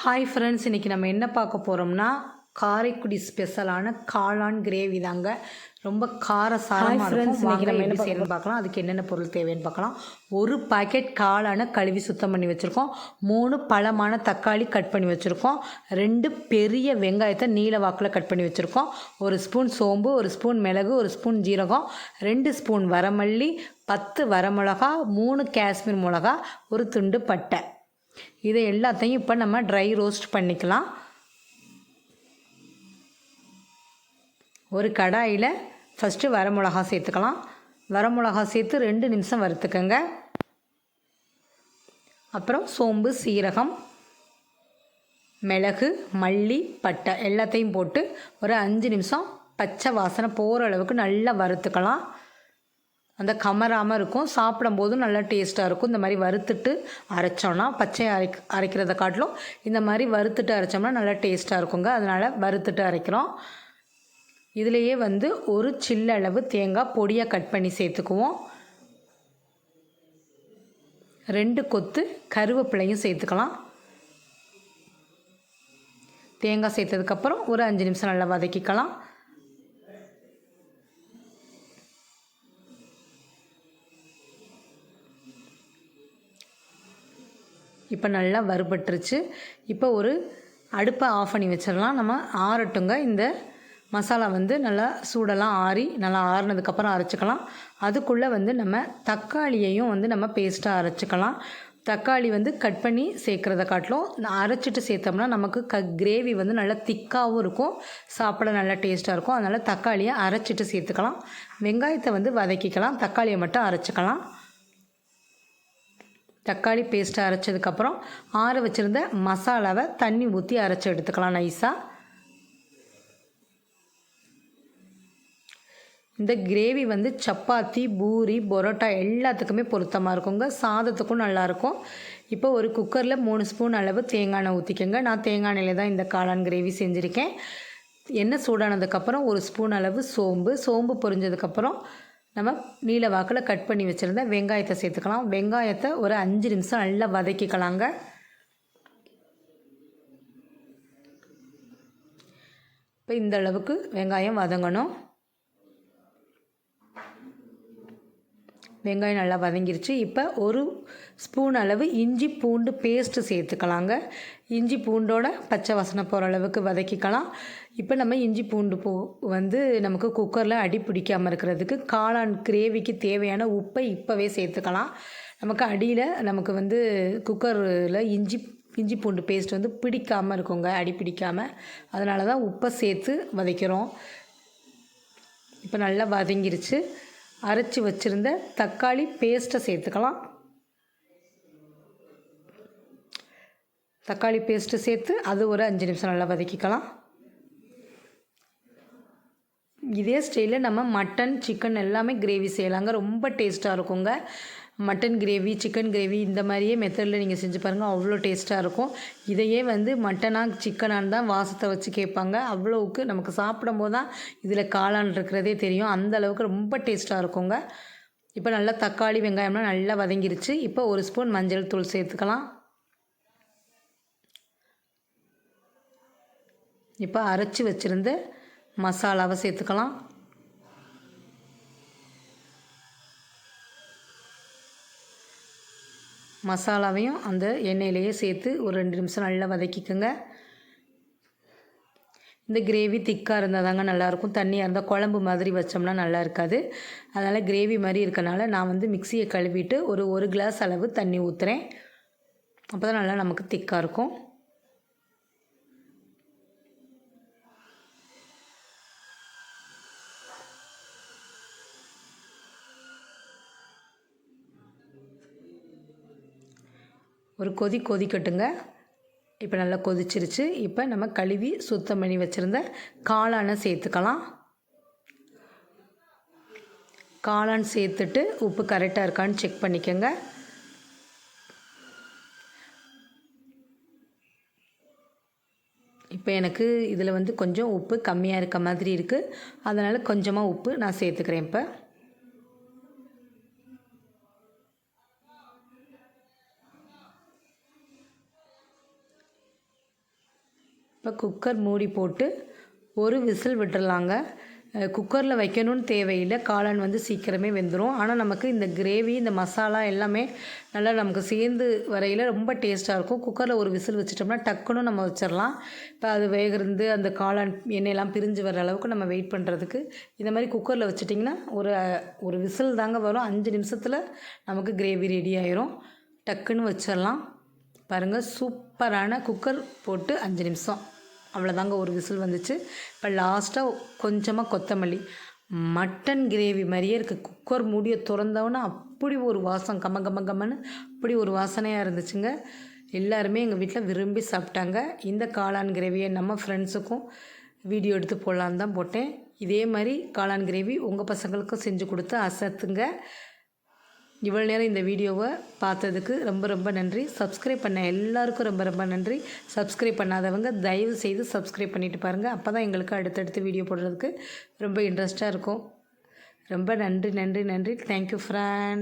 Hi friends இன்றைக்கி நம்ம என்ன பார்க்க போகிறோம்னா காரைக்குடி ஸ்பெஷலான காளான் கிரேவி தாங்க. ரொம்ப friends, இருக்கும். இன்னைக்கு வாங்க நம்ம என்ன செய்யணும்னு பார்க்கலாம். அதுக்கு என்னென்ன பொருள் தேவைன்னு பார்க்கலாம். ஒரு பாக்கெட் காளானை கழுவி சுத்தம் பண்ணி வச்சுருக்கோம். மூணு பழமான தக்காளி கட் பண்ணி வச்சுருக்கோம். ரெண்டு பெரிய வெங்காயத்தை நீல வாக்கில் கட் பண்ணி வச்சுருக்கோம். ஒரு ஸ்பூன் சோம்பு ஒரு ஸ்பூன் மிளகு ஒரு ஸ்பூன் ஜீரகம் ரெண்டு ஸ்பூன் வரமல்லி பத்து வரமிளகா மூணு காஷ்மீர் மிளகா ஒரு துண்டு பட்டை. இதை எல்லாத்தையும் இப்போ நம்ம ட்ரை ரோஸ்ட் பண்ணிக்கலாம். ஒரு கடாயில் ஃபஸ்ட்டு வரமிளகா சேர்த்துக்கலாம். வரமிளகா சேர்த்து ரெண்டு நிமிஷம் வறுத்துக்கோங்க. அப்புறம் சோம்பு சீரகம் மிளகு மல்லி பட்டை எல்லாத்தையும் போட்டு ஒரு அஞ்சு நிமிஷம் பச்சை வாசனை போகிற அளவுக்கு நல்லா வறுத்துக்கலாம். அந்த கமராமல் இருக்கும். சாப்பிடும்போதும் நல்லா டேஸ்ட்டாக இருக்கும். இந்த மாதிரி வறுத்துட்டு அரைச்சோன்னா பச்சை அரை அரைக்கிறத காட்டிலும் இந்த மாதிரி வறுத்துட்டு அரைச்சோம்னா நல்லா டேஸ்ட்டாக இருக்குங்க. அதனால் வறுத்துட்டு அரைக்கிறோம். இதுலேயே வந்து ஒரு சில்லளவு தேங்காய் பொடியாக கட் பண்ணி சேர்த்துக்குவோம். ரெண்டு கொத்து கருவேப்பிலையும் சேர்த்துக்கலாம். தேங்காய் சேர்த்ததுக்கப்புறம் ஒரு அஞ்சு நிமிஷம் நல்லா வதக்கிக்கலாம். இப்போ நல்லா வறுபட்டுருச்சு. இப்போ ஒரு அடுப்பை ஆஃப் பண்ணி வச்சிடலாம். நம்ம ஆறட்டுங்க. இந்த மசாலா வந்து நல்லா சூடெல்லாம் ஆறி நல்லா ஆறுனதுக்கப்புறம் அரைச்சிக்கலாம். அதுக்குள்ளே வந்து நம்ம தக்காளியையும் வந்து நம்ம பேஸ்ட்டாக அரைச்சிக்கலாம். தக்காளி வந்து கட் பண்ணி சேர்க்குறத காட்டிலும் அரைச்சிட்டு சேர்த்தோம்னா நமக்கு க கிரேவி வந்து நல்லா திக்காகவும் இருக்கும். சாப்பிட நல்லா டேஸ்ட்டாக இருக்கும். அதனால் தக்காளியை அரைச்சிட்டு சேர்த்துக்கலாம். வெங்காயத்தை வந்து வதக்கிக்கலாம். தக்காளியை மட்டும் அரைச்சிக்கலாம். தக்காளி பேஸ்ட்டை அரைச்சதுக்கப்புறம் ஆற வச்சுருந்த மசாலாவை தண்ணி ஊற்றி அரைச்சி எடுத்துக்கலாம் நைஸாக இந்த கிரேவி வந்து சப்பாத்தி பூரி பரோட்டா எல்லாத்துக்குமே பொருத்தமாக இருக்குங்க. சாதத்துக்கும் நல்லாயிருக்கும் இப்போ ஒரு குக்கரில் மூணு ஸ்பூன் அளவு தேங்காய் எண்ணெய் ஊற்றிக்கோங்க நான் தேங்காய் எண்ணெயில் தான் இந்த காளான் கிரேவி செஞ்சுருக்கேன். எண்ணெய் சூடானதுக்கப்புறம் ஒரு ஸ்பூன் அளவு சோம்பு. சோம்பு பொரிஞ்சதுக்கப்புறம் நம்ம நீல வாக்கில் கட் பண்ணி வச்சுருந்த வெங்காயத்தை சேர்த்துக்கலாம். வெங்காயத்தை ஒரு அஞ்சு நிமிஷம் நல்லா வதக்கிக்கலாங்க. இப்போ இந்த அளவுக்கு வெங்காயம் வதங்கணும். வெங்காயம் நல்லா வதங்கிருச்சு. இப்போ ஒரு ஸ்பூன் அளவு இஞ்சி பூண்டு பேஸ்ட்டு சேர்த்துக்கலாங்க. இஞ்சி பூண்டோட பச்சை வாசனை போகிற அளவுக்கு வதக்கிக்கலாம். இப்போ நம்ம இஞ்சி பூண்டு பூ வந்து நமக்கு குக்கரில் அடி பிடிக்காமல் இருக்கிறதுக்கு காளான் கிரேவிக்கு தேவையான உப்பை இப்போவே சேர்த்துக்கலாம். நமக்கு அடியில் நமக்கு வந்து குக்கரில் இஞ்சி இஞ்சி பூண்டு பேஸ்ட் வந்து பிடிக்காமல் இருக்குங்க அடி பிடிக்காமல் அதனால தான் உப்பை சேர்த்து வதக்கிறோம். இப்போ நல்லா வதங்கிருச்சு. அரைச்சி வச்சுருந்த தக்காளி பேஸ்ட்டை சேர்த்துக்கலாம். தக்காளி பேஸ்ட்டு சேர்த்து அது ஒரு அஞ்சு நிமிஷம் நல்லா வதக்கிக்கலாம். இதே ஸ்டைலில் நம்ம மட்டன் சிக்கன் எல்லாமே கிரேவி செய்யலாங்க. ரொம்ப டேஸ்ட்டாக இருக்குங்க. மட்டன் கிரேவி சிக்கன் கிரேவி இந்த மாதிரியே மெத்தடில் நீங்கள் செஞ்சு பாருங்கள் அவ்வளோ டேஸ்ட்டாக இருக்கும். இதையே வந்து மட்டனாக சிக்கனான்னு தான் வாசத்தை வச்சு கேட்பாங்க. அவ்வளோவுக்கு நமக்கு சாப்பிடும் போது தான் இதில் காளான் இருக்கிறதே தெரியும். அந்த அளவுக்கு ரொம்ப டேஸ்ட்டாக இருக்குங்க. இப்போ நல்லா தக்காளி வெங்காயம்லாம் நல்லா வதங்கிருச்சு. இப்போ ஒரு ஸ்பூன் மஞ்சள் தூள் சேர்த்துக்கலாம். இப்போ அரைச்சி வச்சுருந்து மசாலாவை சேர்த்துக்கலாம். மசாலாவையும் அந்த எண்ணெயிலேயே சேர்த்து ஒரு ரெண்டு நிமிஷம் நல்லா வதக்கிக்கோங்க. இந்த கிரேவி திக்காக இருந்தால் தாங்க நல்லாயிருக்கும். தண்ணியாக இருந்தால் குழம்பு மாதிரி வச்சோம்னா நல்லா இருக்காது அதனால் கிரேவி மாதிரி இருக்கனால நான் வந்து மிக்சியை கழுவிட்டு ஒரு ஒரு கிளாஸ் அளவு தண்ணி ஊற்றுறேன் அப்போ தான் நல்லா நமக்கு திக்காக இருக்கும். ஒரு கொதி கொதிக்கட்டுங்க. இப்போ நல்லா கொதிச்சிருச்சு. இப்போ நம்ம கழுவி சுத்தம் பண்ணி வச்சுருந்த காளானை சேர்த்துக்கலாம். காளான் சேர்த்துட்டு உப்பு கரெக்டாக இருக்கான்னு செக் பண்ணிக்கோங்க. இப்போ எனக்கு இதில் வந்து கொஞ்சம் உப்பு கம்மியாக இருக்க மாதிரி இருக்குது அதனால் கொஞ்சமாக உப்பு நான் சேர்த்துக்கிறேன் இப்போ. இப்போ குக்கர் மூடி போட்டு ஒரு விசில் விட்டுடலாங்க குக்கரில் வைக்கணும்னு தேவையில்லை. காளான் வந்து சீக்கிரமே வெந்துடும் ஆனால் நமக்கு இந்த கிரேவி இந்த மசாலா எல்லாமே நல்லா நமக்கு சேர்ந்து வரையில் ரொம்ப டேஸ்ட்டாக இருக்கும். குக்கரில் ஒரு விசில் வச்சிட்டோம்னா டக்குன்னு நம்ம வச்சிடலாம் இப்போ அது வேகிறது அந்த காளான் எண்ணெயெல்லாம் பிரிஞ்சு வர அளவுக்கு நம்ம வெயிட் பண்ணுறதுக்கு இந்த மாதிரி குக்கரில் வச்சிட்டிங்கன்னா ஒரு ஒரு விசில் தாங்க வரும். அஞ்சு நிமிஷத்தில் நமக்கு கிரேவி ரெடி ஆயிரும். டக்குன்னு வச்சிடலாம் பாருங்கள் சூப்பரான குக்கர் போட்டு அஞ்சு நிமிஷம். அவ்வளோதாங்க ஒரு விசில் வந்துச்சு. இப்போ லாஸ்ட்டாக கொஞ்சமாக கொத்தமல்லி. மட்டன் கிரேவி மாதிரியே இருக்குது குக்கர் மூடியை திறந்தவொன்னே அப்படி ஒரு வாசம் கம்ம கம்ம கம்மன்னு அப்படி ஒரு வாசனையாக இருந்துச்சுங்க. எல்லாருமே எங்கள் வீட்டில் விரும்பி சாப்பிட்டாங்க. இந்த காளான் கிரேவியை நம்ம ஃப்ரெண்ட்ஸுக்கும் வீடியோ எடுத்து போடலான்னு தான் போட்டேன். இதே மாதிரி காளான் கிரேவி உங்கள் பசங்களுக்கும் செஞ்சு கொடுத்து அசத்துங்க. இவ்வளோ நேரம் இந்த வீடியோவை பார்த்ததுக்கு ரொம்ப ரொம்ப நன்றி. சப்ஸ்கிரைப் பண்ண எல்லாருக்கும் ரொம்ப ரொம்ப நன்றி. சப்ஸ்கிரைப் பண்ணாதவங்க தயவு செய்து சப்ஸ்கிரைப் பண்ணிட்டு பாருங்கள் அப்போ தான் எங்களுக்கு அடுத்தடுத்து வீடியோ போடுறதுக்கு ரொம்ப இன்ட்ரெஸ்ட்டாக இருக்கும். ரொம்ப நன்றி நன்றி நன்றி. Thank you friend